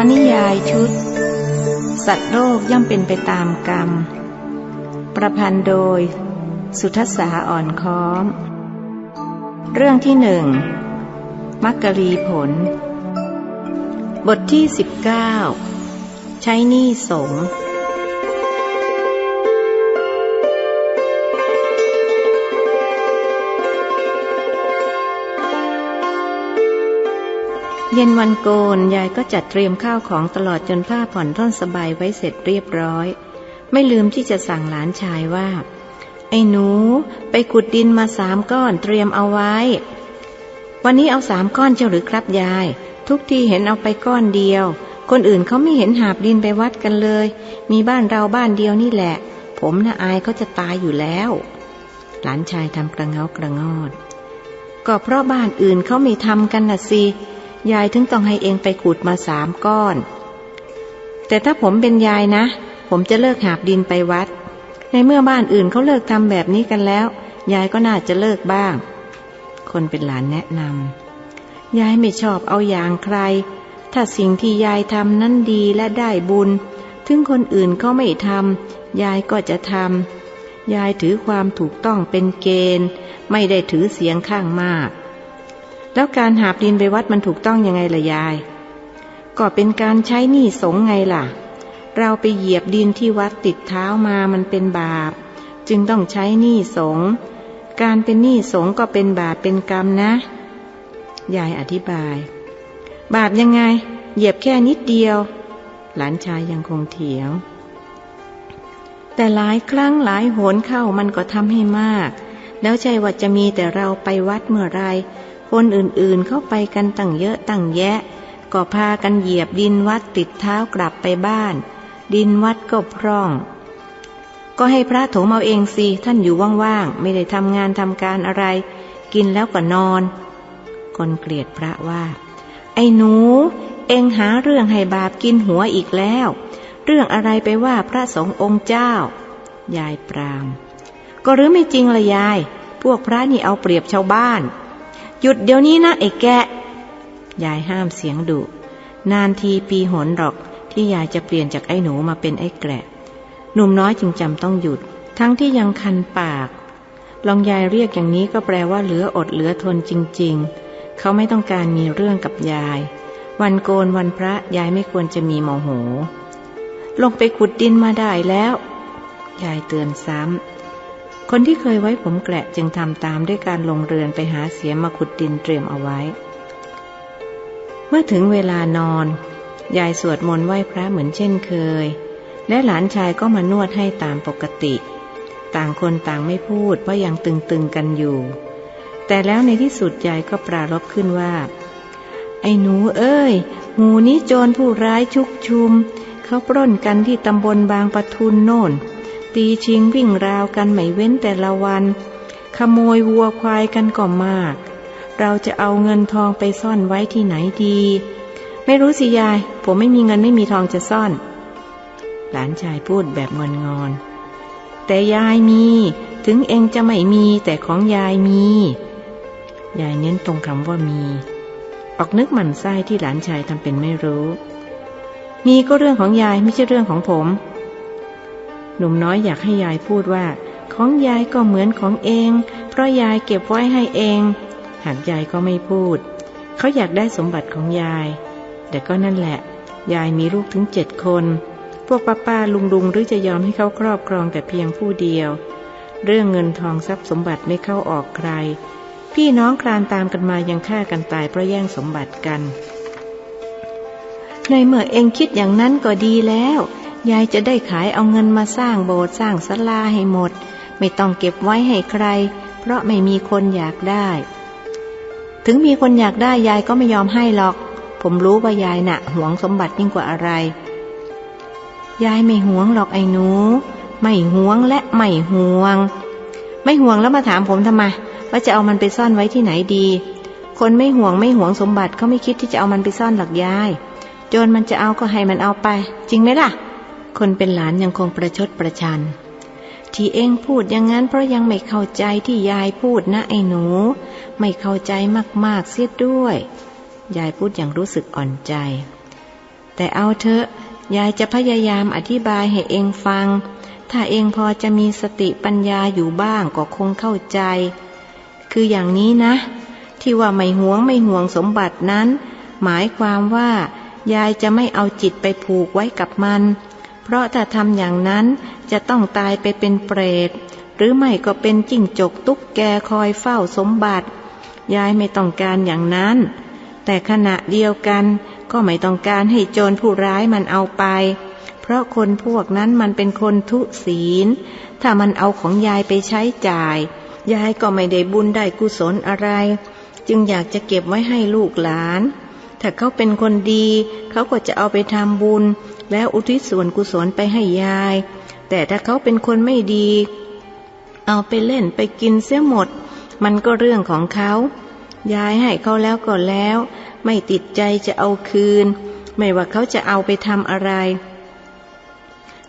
มนิยายชุด สัตว์โลกย่อมเป็นไปตามกรรม ประพันธ์โดย สุทัศสาอ่อนค้อม เรื่องที่หนึ่งมักกะลีผล บทที่สิบเก้าใช้หนี้สง เย็นวันโกนยายก็จัดเตรียมข้าวของตลอดจนผ้าผ่อนท่อนสบายไว้เสร็จเรียบร้อย ไม่ลืมที่จะสั่งหลานชายว่า ไอ้หนู ไปขุดดินมาสามก้อนเตรียมเอาไว้ วันนี้เอาสามก้อนเจ้าหรือครับยาย ทุกทีเห็นเอาไปก้อนเดียว คนอื่นเขาไม่เห็นหาบดินไปวัดกันเลย มีบ้านเราบ้านเดียวนี่แหละ ผมน่ะอายเขาจะตายอยู่แล้ว หลานชายทำกระเงากระงอด ก็เพราะบ้านอื่นเขาไม่ทำกันน่ะสิ ยายถึงต้องให้เองไปขุดมาสามก้อน แต่ถ้าผมเป็นยายนะ ผมจะเลิกหาบดินไปวัด ในเมื่อบ้านอื่นเขาเลิกทำแบบนี้กันแล้ว ยายก็น่าจะเลิกบ้าง คนเป็นหลานแนะนำยายไม่ชอบเอาอย่างใคร ถ้าสิ่งที่ยายทำนั้นดีและได้บุญ ถึงคนอื่นเขาไม่ทำยายก็จะทำยายถือความถูกต้องเป็นเกณฑ์ ไม่ได้ถือเสียงข้างมาก แล้วการหาบดินไปวัดมันถูกต้องยังไงล่ะยาย ก็เป็นการใช้หนี้สงไงล่ะ เราไปเหยียบดินที่วัดติดเท้ามามันเป็นบาป จึงต้องใช้หนี้สง การเป็นหนี้สงก็เป็นบาปเป็นกรรมนะ ยายอธิบาย บาปยังไง เหยียบแค่นิดเดียว หลานชายยังคงเถียง แต่หลายครั้งหลายโหนเข้ามันก็ทำให้มาก แล้วใจว่าจะมีแต่เราไปวัดเมื่อไร คนอื่นๆเข้าไปกันตั้งเยอะตั้งแยะ ก็พากันเหยียบดินวัดติดเท้ากลับไปบ้าน ดินวัดก็พร่อง ก็ให้พระโถมเอาเองสิท่านอยู่ว่างๆไม่ได้ทำงานทำการอะไร กินแล้วก็นอนคนเกลียดพระว่า ไอ้หนู เองหาเรื่องให้บาปกินหัวอีกแล้ว เรื่องอะไรไปว่าพระสงฆ์องค์เจ้า ยายปรามก็หรือไม่จริงละยาย พวกพระนี่เอาเปรียบชาวบ้าน หยุดเดี๋ยวนี้นะไอ้แกะ ยายห้ามเสียงดุ นานทีปีหนหรอกที่ยายจะเปลี่ยนจากไอ้หนูมาเป็นไอ้แกะ หนุ่มน้อยจึงจำต้องหยุด ทั้งที่ยังคันปาก ลองยายเรียกอย่างนี้ก็แปลว่าเหลืออดเหลือทนจริง ๆ เขาไม่ต้องการมีเรื่องกับยาย วันโกนวันพระยายไม่ควรจะมีโมโห ลงไปขุดดินมาได้แล้ว ยายเตือนซ้ำ คนที่เคยไว้ผมแกละจึงทำตามด้วยการลงเรือนไปหาเสียมาขุดดินเตรียมเอาไว้ เมื่อถึงเวลานอน ยายสวดมนต์ไหว้พระเหมือนเช่นเคย และหลานชายก็มานวดให้ตามปกติ ต่างคนต่างไม่พูดเพราะยังตึงๆกันอยู่ แต่แล้วในที่สุดยายก็ปรารบขึ้นว่า ไอ้หนูเอ้ยหมูนี้โจรผู้ร้ายชุกชุม เขาปล้นกันที่ตำบลบางปะทุนโน่น ตีชิงวิ่งราวกันไม่เว้นแต่ละวัน ขโมยวัวควายกันก็มาก เราจะเอาเงินทองไปซ่อนไว้ที่ไหนดี ไม่รู้สิยาย ผมไม่มีเงินไม่มีทองจะซ่อน หลานชายพูดแบบงอนงอน แต่ยายมี ถึงเองจะไม่มีแต่ของยายมี ยายเน้นตรงคำว่ามี ออกนึกหมันไส้ที่หลานชายทำเป็นไม่รู้ มีก็เรื่องของยายไม่ใช่เรื่องของผม หนุ่มน้อยอยากให้ยายพูดว่า ของยายก็เหมือนของเอง เพราะยายเก็บไว้ให้เอง หากยายก็ไม่พูด เขาอยากได้สมบัติของยาย แต่ก็นั่นแหละ ยายมีลูกถึงเจ็ดคน พวกป้าป้าลุงลุงหรือจะยอมให้เขาครอบครองแต่เพียงผู้เดียว เรื่องเงินทองทรัพย์สมบัติไม่เข้าออกใคร พี่น้องคลานตามกันมายังฆ่ากันตายเพราะแย่งสมบัติกัน ในเมื่อเองคิดอย่างนั้นก็ดีแล้ว ยายจะได้ขายเอาเงินมาสร้างโบสถ์สร้างศาลาให้หมด ไม่ต้องเก็บไว้ให้ใคร เพราะไม่มีคนอยากได้ ถึงมีคนอยากได้ยายก็ไม่ยอมให้หรอก ผมรู้ว่ายายนะ่ะหวงสมบัติยิ่งกว่าอะไร ยายไม่หวงหรอกไอ้หนู ไม่หวงและไม่หวง ไม่ห่วงแล้วมาถามผมทำไมว่าจะเอามันไปซ่อนไว้ที่ไหนดี คนไม่ห่วงไม่ห่วงสมบัติเขาไม่คิดที่จะเอามันไปซ่อนหลักยาย โจรมันจะเอาก็ให้มันเอาไป จริงไหมล่ะ คนเป็นหลานยังคงประชดประชัน ที่เองพูดอย่างนั้นเพราะยังไม่เข้าใจที่ยายพูดนะไอ้หนู ไม่เข้าใจมากๆเสียด้วย ยายพูดอย่างรู้สึกอ่อนใจ แต่เอาเถอะ ยายจะพยายามอธิบายให้เองฟัง ถ้าเองพอจะมีสติปัญญาอยู่บ้างก็คงเข้าใจ คืออย่างนี้นะ ที่ว่าไม่หวงไม่ห่วงสมบัตินั้น หมายความว่ายายจะไม่เอาจิตไปผูกไว้กับมัน เพราะถ้าทำอย่างนั้นจะต้องตายไปเป็นเปรต หรือไม่ก็เป็นจิ้งจกตุ๊กแกคอยเฝ้าสมบัติ ยายไม่ต้องการอย่างนั้น แต่ขณะเดียวกันก็ไม่ต้องการให้โจรผู้ร้ายมันเอาไป เพราะคนพวกนั้นมันเป็นคนทุศีล ถ้ามันเอาของยายไปใช้จ่าย ยายก็ไม่ได้บุญได้กุศลอะไร จึงอยากจะเก็บไว้ให้ลูกหลาน ถ้าเขาเป็นคนดี เขาก็จะเอาไปทำบุญ แล้วอุทิศส่วนกุศลไปให้ยาย แต่ถ้าเขาเป็นคนไม่ดี เอาไปเล่นไปกินเสียหมด มันก็เรื่องของเขา ยายให้เขาแล้วก็แล้ว ไม่ติดใจจะเอาคืน ไม่ว่าเขาจะเอาไปทำอะไร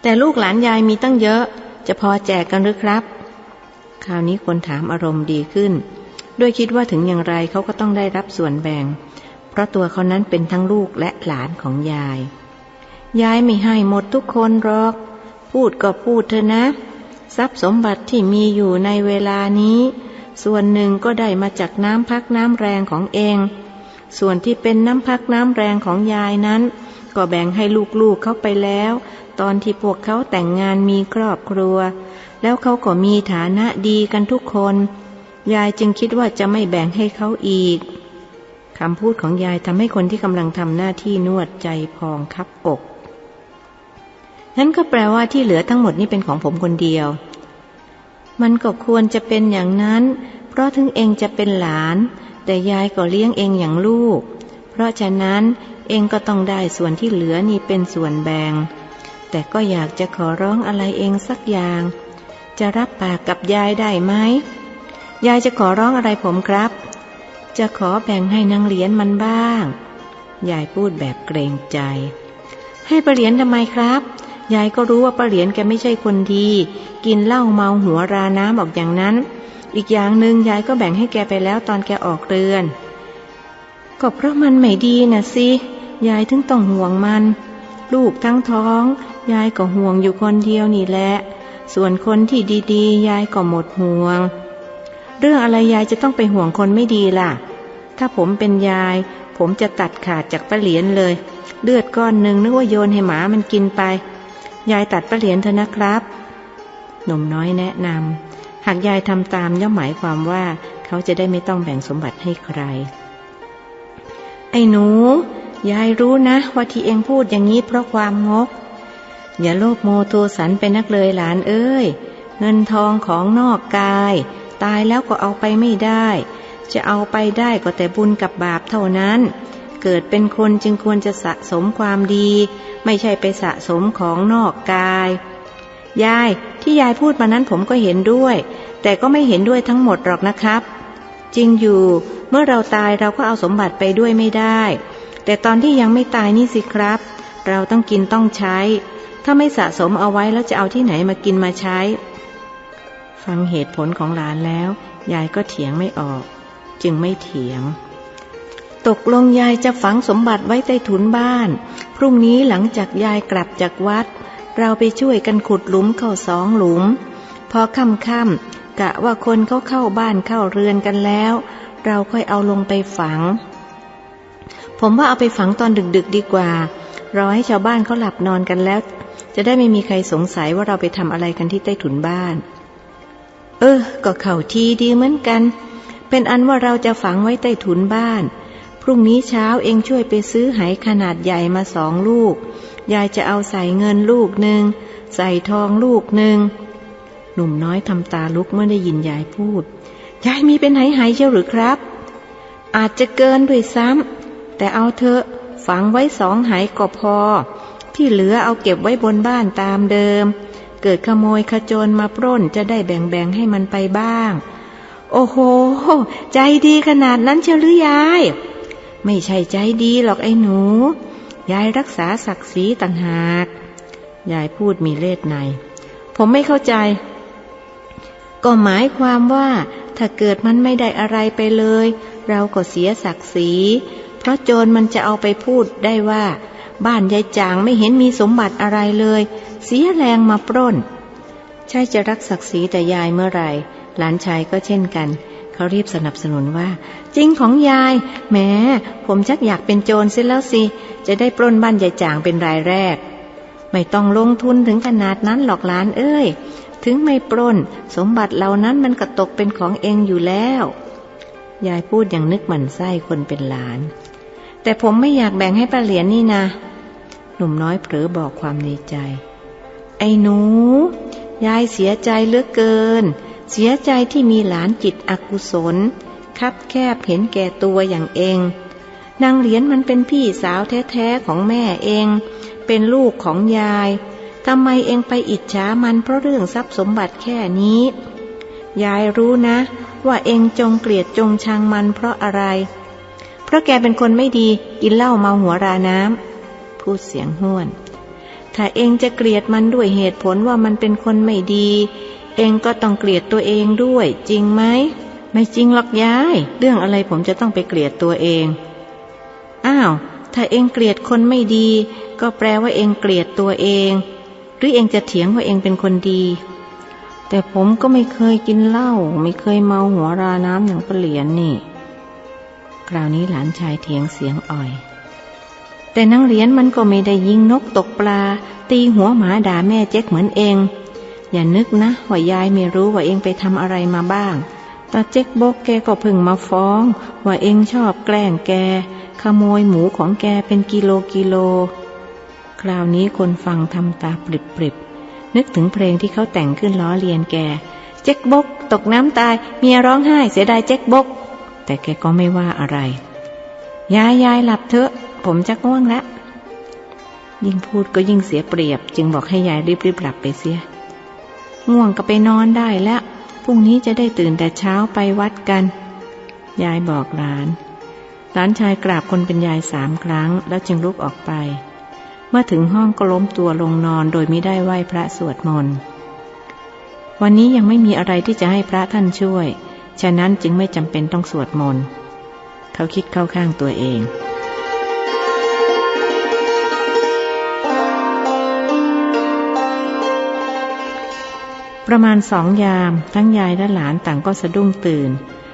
แต่ลูกหลานยายมีตั้งเยอะ จะพอแจกกันหรือครับ คราวนี้คนถามอารมณ์ดีขึ้น ด้วยคิดว่าถึงอย่างไรเขาก็ต้องได้รับส่วนแบ่ง เพราะตัวเขานั้นเป็นทั้งลูกและหลานของยาย ยายไม่ให้หมดทุกคนหรอก พูดก็พูดเถอะนะ ทรัพย์สมบัติที่มีอยู่ในเวลานี้ ส่วนหนึ่งก็ได้มาจากน้ำพักน้ำแรงของเอง ส่วนที่เป็นน้ำพักน้ำแรงของยายนั้น ก็แบ่งให้ลูกๆเขาไปแล้ว ตอนที่พวกเขาแต่งงานมีครอบครัว แล้วเขาก็มีฐานะดีกันทุกคน ยายจึงคิดว่าจะไม่แบ่งให้เขาอีก คำพูดของยายทำให้คนที่กำลังทำหน้าที่นวดใจพองคับอกนั่นก็แปลว่าที่เหลือทั้งหมดนี้เป็นของผมคนเดียว มันก็ควรจะเป็นอย่างนั้น เพราะถึงเองจะเป็นหลาน แต่ยายก็เลี้ยงเองอย่างลูก เพราะฉะนั้นเองก็ต้องได้ส่วนที่เหลือนี่เป็นส่วนแบ่ง แต่ก็อยากจะขอร้องอะไรเองสักอย่าง จะรับปากกับยายได้ไหม ยายจะขอร้องอะไรผมครับ จะขอแบ่งให้นางเหรียญมันบ้าง ยายพูดแบบเกรงใจ ให้ประเหรียญทำไมครับ ยายก็รู้ว่าประเหรียญแกไม่ใช่คนดี กินเหล้าเมาหัวราน้ำออกอย่างนั้น อีกอย่างหนึ่งยายก็แบ่งให้แกไปแล้วตอนแกออกเรือน ก็เพราะมันไม่ดีนะสิ ยายถึงต้องห่วงมัน ลูกทั้งท้อง ยายก็ห่วงอยู่คนเดียวนี่แหละ ส่วนคนที่ดีๆ ยายก็หมดห่วงเรื่องอะไรยายจะต้องไปห่วงคนไม่ดีล่ะ ถ้าผมเป็นยาย ผมจะตัดขาดจากป้าเหรียญเลย เลือดก้อนหนึ่งนึกว่าโยนให้หมามันกินไป ยายตัดป้าเหรียญเถอะนะครับ หนุ่มน้อยแนะนำหากยายทำตามย่อมหมายความว่า เขาจะได้ไม่ต้องแบ่งสมบัติให้ใคร ไอ้หนู ยายรู้นะว่าที่เองพูดอย่างนี้เพราะความงก อย่าโลภโมโทสันไปนักเลยหลานเอ้ย เงินทองของนอกกาย ตายแล้วก็เอาไปไม่ได้ จะเอาไปได้ก็แต่บุญกับบาปเท่านั้น เกิดเป็นคนจึงควรจะสะสมความดี ไม่ใช่ไปสะสมของนอกกาย ยายที่ยายพูดมานั้นผมก็เห็นด้วย แต่ก็ไม่เห็นด้วยทั้งหมดหรอกนะครับ จริงอยู่เมื่อเราตายเราก็เอาสมบัติไปด้วยไม่ได้ แต่ตอนที่ยังไม่ตายนี่สิครับ เราต้องกินต้องใช้ ถ้าไม่สะสมเอาไว้แล้วจะเอาที่ไหนมากินมาใช้ ฟังเหตุผลของหลานแล้ว ยายก็เถียงไม่ออก จึงไม่เถียง ตกลงยายจะฝังสมบัติไว้ใต้ถุนบ้าน พรุ่งนี้หลังจากยายกลับจากวัด เราไปช่วยกันขุดหลุมเข้าสองหลุม พอค่ำค่ำๆกะว่าคนเขาเข้าบ้านเข้าเรือนกันแล้ว เราค่อยเอาลงไปฝัง ผมว่าเอาไปฝังตอนดึกๆดีกว่า รอให้ชาวบ้านเขาหลับนอนกันแล้ว จะได้ไม่มีใครสงสัยว่าเราไปทำอะไรกันที่ใต้ถุนบ้านเออ ก็เข่าทีดีเหมือนกัน เป็นอันว่าเราจะฝังไว้ใต้ถุนบ้าน พรุ่งนี้เช้าเองช่วยไปซื้อไหขนาดใหญ่มาสองลูก ยายจะเอาใส่เงินลูกหนึ่ง ใส่ทองลูกหนึ่ง หนุ่มน้อยทำตาลุกเมื่อได้ยินยายพูด ยายมีเป็นไหไหเชียวหรือครับ อาจจะเกินด้วยซ้ำแต่เอาเถอะฝังไว้สองไหก็พอ ที่เหลือเอาเก็บไว้บนบ้านตามเดิม เกิดขโมยขโจรมาปล้นจะได้แบ่งๆให้มันไปบ้าง โอ้โห ใจดีขนาดนั้นเชียวหรือยาย ไม่ใช่ใจดีหรอกไอ้หนู ยายรักษาศักดิ์ศรีต่างหาก ยายพูดมีเล่ห์ใน ผมไม่เข้าใจ ก็หมายความว่า ถ้าเกิดมันไม่ได้อะไรไปเลย เราก็เสียศักดิ์ศรี เพราะโจรมันจะเอาไปพูดได้ว่า บ้านยายจางไม่เห็นมีสมบัติอะไรเลย เสียแรงมาปล้น ใช่จะรักศักดิ์ศรีแต่ยายเมื่อไหร่ หลานชายก็เช่นกัน เขารีบสนับสนุนว่า จริงของยายแหมผมชักอยากเป็นโจรเสียแล้วสิ จะได้ปล้นบ้านยายจางเป็นรายแรก ไม่ต้องลงทุนถึงขนาดนั้นหรอกหลานเอ้ย ถึงไม่ปล้น สมบัติเหล่านั้นมันก็ตกเป็นของเองอยู่แล้ว ยายพูดอย่างนึกหมันไส้คนเป็นหลาน แต่ผมไม่อยากแบ่งให้ป้าเหรียญนนี่นะหนุ่มน้อยเผลอบอกความในใจ ไอ้หนู ยายเสียใจเหลือเกิน เสียใจที่มีหลานจิตอกุศล คับแคบเห็นแก่ตัวอย่างเอง นางเหรียญมันเป็นพี่สาวแท้ๆของแม่เอง เป็นลูกของยายทำไมเองไปอิจฉามันเพราะเรื่องทรัพย์สมบัติแค่นี้ ยายรู้นะ ว่าเองจงเกลียดจงชังมันเพราะอะไร เพราะแกเป็นคนไม่ดีกินเหล้าเมาหัวราน้ำพูดเสียงห้วน ถ้าเองจะเกลียดมันด้วยเหตุผลว่ามันเป็นคนไม่ดี เองก็ต้องเกลียดตัวเองด้วย จริงไหม ไม่จริงหรอกยาย เรื่องอะไรผมจะต้องไปเกลียดตัวเอง อ้าว ถ้าเองเกลียดคนไม่ดี ก็แปลว่าเองเกลียดตัวเอง หรือเองจะเถียงว่าเองเป็นคนดี แต่ผมก็ไม่เคยกินเหล้าไม่เคยเมาหัวราน้ำอย่างเปลี่ยนนี่ คราวนี้หลานชายเถียงเสียงอ่อยแต่นังเหรียญมันก็ไม่ได้ยิงนกตกปลา ตีหัวหมาด่าแม่เจ๊กเหมือนเอง อย่านึกนะว่ายายไม่รู้ว่าเองไปทำอะไรมาบ้างตาเจ๊กบกแกก็เพิ่งมาฟ้อง ว่าเองชอบแกล้งแก ขโมยหมูของแกเป็นกิโลกิโล คราวนี้คนฟังทำตาปริบๆนึกถึงเพลงที่เขาแต่งขึ้นล้อเลียนแก เจ๊กบก ตกน้ำตาย เมียร้องไห้เสียดายเจ๊กบก แต่แกก็ไม่ว่าอะไร ยายยายหลับเถอะ ผมจะง่วงแล้วยิ่งพูดก็ยิ่งเสียเปรียบ จึงบอกให้ยายรีบๆหลับไปเสีย ง่วงก็ไปนอนได้แล้วพรุ่งนี้จะได้ตื่นแต่เช้าไปวัดกัน ยายบอกหลาน หลานชายกราบคนเป็นยายสามครั้ง แล้วจึงลุกออกไป เมื่อถึงห้องก็ล้มตัวลงนอนโดยไม่ได้ไหว้พระสวดมนต์ วันนี้ยังไม่มีอะไรที่จะให้พระท่านช่วย ฉะนั้นจึงไม่จำเป็นต้องสวดมนต์ เขาคิดเข้าข้างตัวเอง ประมาณสองยาม ทั้งยายและหลานต่างก็สะดุ้งตื่น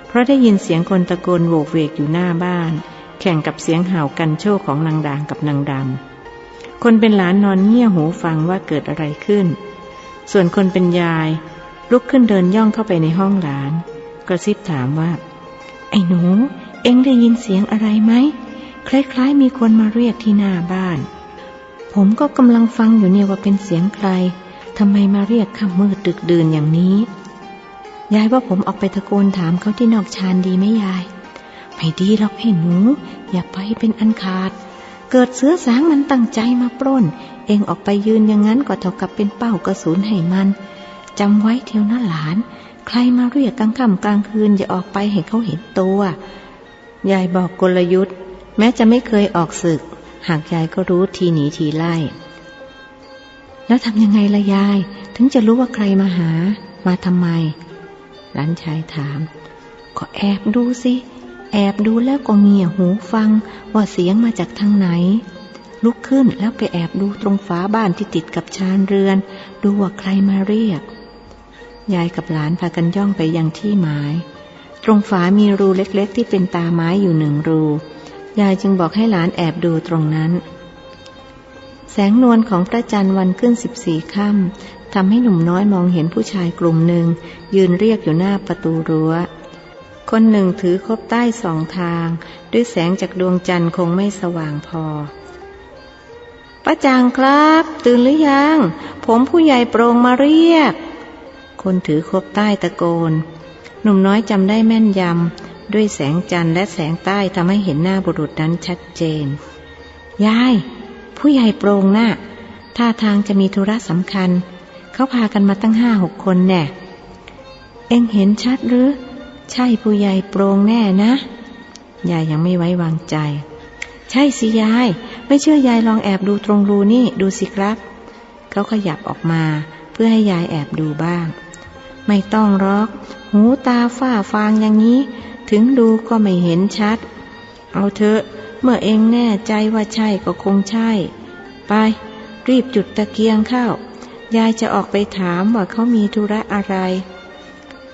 เพราะได้ยินเสียงคนตะโกนโวกเวกอยู่หน้าบ้าน แข่งกับเสียงเห่ากันโชคของนางด่างกับนางดำคนเป็นหลานนอนเงี่ยหูฟังว่าเกิดอะไรขึ้น ส่วนคนเป็นยาย ลุกขึ้นเดินย่องเข้าไปในห้องหลาน กระซิบถามว่า ไอ้หนู เอ็งได้ยินเสียงอะไรไหมคล้ายๆมีคนมาเรียกที่หน้าบ้าน ผมก็กำลังฟังอยู่เนี่ยว่าเป็นเสียงใคร ทำไมมาเรียกค่ำมืดดึกดื่นอย่างนี้ ยายว่าผมออกไปตะโกนถามเขาที่นอกชานดีไหมยาย ไม่ดีหรอกให้หนู อย่าไปเป็นอันขาด เกิดเสือสางมันตั้งใจมาปล้น เองออกไปยืนอย่างนั้นก็เท่ากับเป็นเป้ากระสุนให้มันจำไว้เทียวนะหลาน ใครมาเรียกกลางค่ำกลางคืนอย่าออกไปให้เขาเห็นตัวยายบอกกลยุทธ์ แม้จะไม่เคยออกศึก หากยายก็รู้ทีหนีทีไล่ แล้วทำยังไงละยาย ถึงจะรู้ว่าใครมาหา มาทำไมหลานชายถาม ก็แอบดูสิ แอบดูแล้วก็เงี่ยหูฟัง ว่าเสียงมาจากทางไหน ลุกขึ้นแล้วไปแอบดูตรงฝาบ้านที่ติดกับชานเรือน ดูว่าใครมาเรียก ยายกับหลานพากันย่องไปยังที่หมาย ตรงฝามีรูเล็กๆ ที่เป็นตาไม้อยู่หนึ่งรู ยายจึงบอกให้หลานแอบดูตรงนั้น แสงนวลของพระจันทร์วันขึ้นสิบสี่ค่ำทำให้หนุ่มน้อยมองเห็นผู้ชายกลุ่มหนึ่ง ยืนเรียกอยู่หน้าประตูรั้ว คนหนึ่งถือคบใต้สองทาง ด้วยแสงจากดวงจันทร์คงไม่สว่างพอป้าจางครับ ตื่นหรือยัง ผมผู้ใหญ่โปรงมาเรียก คนถือคบใต้ตะโกน หนุ่มน้อยจำได้แม่นยำ ด้วยแสงจันทร์และแสงใต้ทำให้เห็นหน้าบุรุษนั้นชัดเจน ยาย ผู้ใหญ่โปรงน่ะท่าทางจะมีธุระสำคัญ เขาพากันมาตั้งห้าหกคนแน่ เอ็งเห็นชัดหรือ ใช่ผู้ใหญ่โปรงแน่นะ ยายยังไม่ไว้วางใจ ใช่สิยาย ไม่เชื่อยายลองแอบดูตรงรูนี่ดูสิครับ เขาขยับออกมาเพื่อให้ยายแอบดูบ้าง ไม่ต้องรอก หูตาฝ้าฟางอย่างนี้ ถึงดูก็ไม่เห็นชัด เอาเถอะ เมื่อเองแน่ใจว่าใช่ก็คงใช่ ไป รีบจุดตะเกียงเข้า ยายจะออกไปถามว่าเขามีธุระอะไร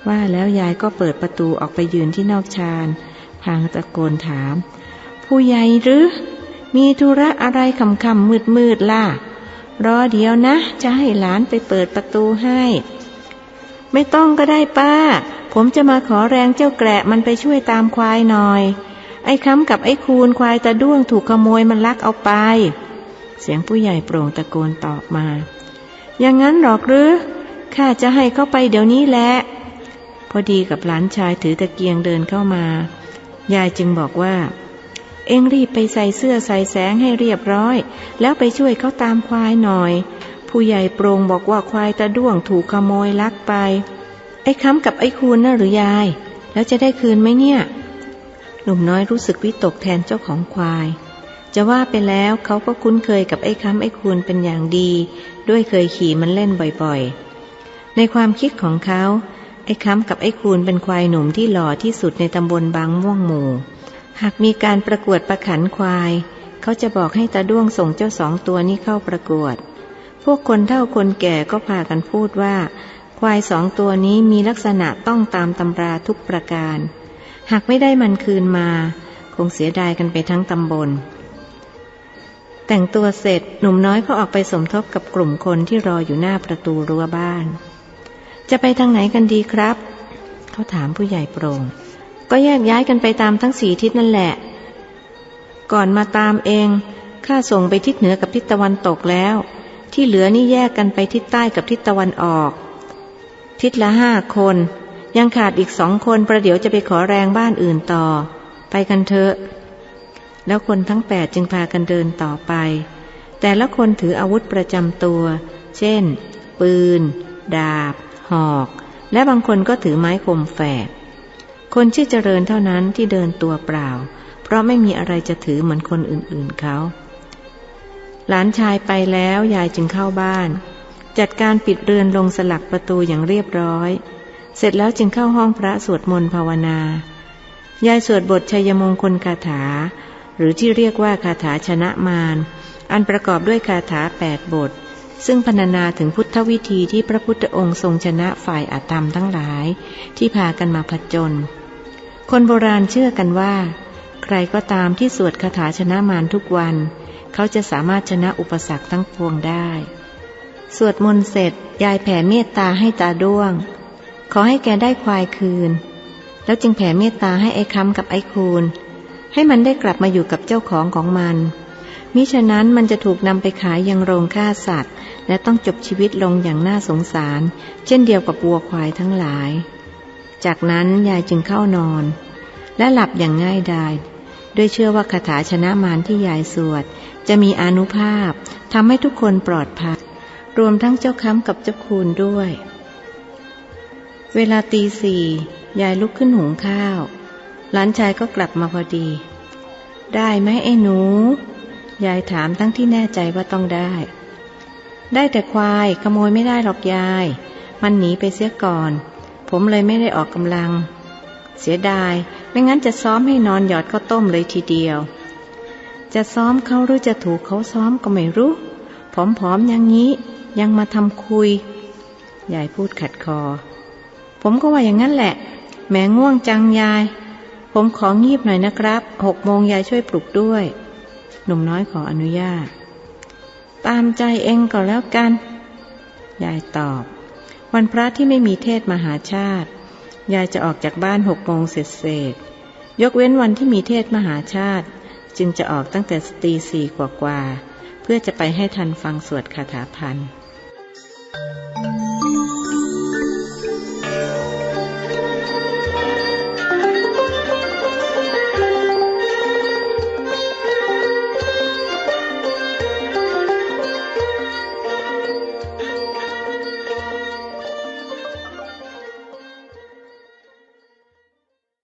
ว่าแล้วยายก็เปิดประตูออกไปยืนที่นอกชานพางตะโกนถาม ผู้ใหญ่หรือ มีธุระอะไรคำคำมืดมืดล่ะ รอเดี๋ยวนะ จะให้หลานไปเปิดประตูให้ ไม่ต้องก็ได้ป้า ผมจะมาขอแรงเจ้าแกะมันไปช่วยตามควายหน่อย ไอ้ค้ำกับไอ้คูนควายตาด้วงถูกขโมยมันลักเอาไป เสียงผู้ใหญ่โปร่งตะโกนตอบมา อย่างนั้นหรอกหรือข้าจะให้เข้าไปเดี๋ยวนี้แหละ พอดีกับหลานชายถือตะเกียงเดินเข้ามายายจึงบอกว่า เอ็งรีบไปใส่เสื้อใส่แสงให้เรียบร้อย แล้วไปช่วยเขาตามควายหน่อย ผู้ใหญ่โปรงบอกว่าควายตาด้วงถูกขโมยลักไป ไอ้ค้ำกับไอ้คูนน่ะหรือยาย แล้วจะได้คืนไหมเนี่ย หนุ่มน้อยรู้สึกวิตกแทนเจ้าของควาย จะว่าไปแล้วเขาก็คุ้นเคยกับไอ้ค้ำไอ้คูนเป็นอย่างดี ด้วยเคยขี่มันเล่นบ่อยๆ ในความคิดของเขาไอ้ค้ำกับไอ้คูนเป็นควายหนุ่มที่หล่อที่สุดในตำบลบางม่วงหมู่ หากมีการประกวดประขันควาย เขาจะบอกให้ตาด้วงส่งเจ้าสองตัวนี้เข้าประกวด พวกคนเฒ่าคนแก่ก็พากันพูดว่า ควายสองตัวนี้มีลักษณะต้องตามตำราทุกประการ หากไม่ได้มันคืนมา คงเสียดายกันไปทั้งตำบล แต่งตัวเสร็จหนุ่มน้อยก็ออกไปสมทบกับกลุ่มคนที่รออยู่หน้าประตูรั้วบ้าน จะไปทางไหนกันดีครับ เขาถามผู้ใหญ่โปร่งก็แยกย้ายกันไปตามทั้งสี่ทิศนั่นแหละ ก่อนมาตามเองข้าส่งไปทิศเหนือกับทิศตะวันตกแล้ว ที่เหลือนี่แยกกันไปทิศใต้กับทิศตะวันออก ทิศละห้าคน ยังขาดอีกสองคนประเดี๋ยวจะไปขอแรงบ้านอื่นต่อ ไปกันเถอะ แล้วคนทั้งแปดจึงพากันเดินต่อไป แต่ละคนถืออาวุธประจำตัว เช่น ปืน ดาบ หอก และบางคนก็ถือไม้คมแฝก คนชื่อเจริญเท่านั้นที่เดินตัวเปล่า เพราะไม่มีอะไรจะถือเหมือนคนอื่นๆเขาหลานชายไปแล้วยายจึงเข้าบ้าน จัดการปิดเรือนลงสลักประตูอย่างเรียบร้อย เสร็จแล้วจึงเข้าห้องพระสวดมนต์ภาวนา ยายสวดบทชัยมงคลคาถา หรือที่เรียกว่าคาถาชนะมาร อันประกอบด้วยคาถาแปดบท ซึ่งพรรณนาถึงพุทธวิธีที่พระพุทธองค์ทรงชนะฝ่ายอาธรรมทั้งหลาย ที่พากันมาผจญ คนโบราณเชื่อกันว่า ใครก็ตามที่สวดคาถาชนะมารทุกวัน เขาจะสามารถชนะอุปสรรคทั้งปวงได้ สวดมนต์เสร็จ ยายแผ่เมตตาให้ตาด้วง ขอให้แกได้ควายคืน แล้วจึงแผ่เมตตาให้ไอ้ค้ำกับไอ้คูนให้มันได้กลับมาอยู่กับเจ้าของของมัน มิฉะนั้นมันจะถูกนำไปขายยังโรงฆ่าสัตว์ และต้องจบชีวิตลงอย่างน่าสงสาร เช่นเดียวกับวัวควายทั้งหลาย จากนั้นยายจึงเข้านอน และหลับอย่างง่ายดายด้วยเชื่อว่าคาถาชนะมารที่ยายสวด จะมีอนุภาพทำให้ทุกคนปลอดภัย รวมทั้งเจ้าค้ำกับเจ้าคูนด้วย เวลาตีสี่ยายลุกขึ้นหุงข้าว หลานชายก็กลับมาพอดี ได้ไหมไอ้หนู ยายถามทั้งที่แน่ใจว่าต้องได้ ได้แต่ควายขโมยไม่ได้หรอกยาย มันหนีไปเสียก่อน ผมเลยไม่ได้ออกกำลัง เสียดาย ไม่งั้นจะซ้อมให้นอนหยอดข้าวต้มเลยทีเดียว จะซ้อมเขาหรือจะถูกเขาซ้อมก็ไม่รู้ผอมๆอย่างนี้ยังมาทำคุย ยายพูดขัดคอ ผมก็ว่าอย่างนั้นแหละแม่ง่วงจังยาย ผมของีบหน่อยนะครับหกโมงยายช่วยปลุกด้วย หนุ่มน้อยขออนุญาต ตามใจเองก็แล้วกัน ยายตอบ วันพระที่ไม่มีเทศมหาชาติ ยายจะออกจากบ้านหกโมงเสร็จเสร็จยกเว้นวันที่มีเทศมหาชาติ จึงจะออกตั้งแต่ตีสี่กว่าๆเพื่อจะไปให้ทันฟังสวดคาถาพันธ์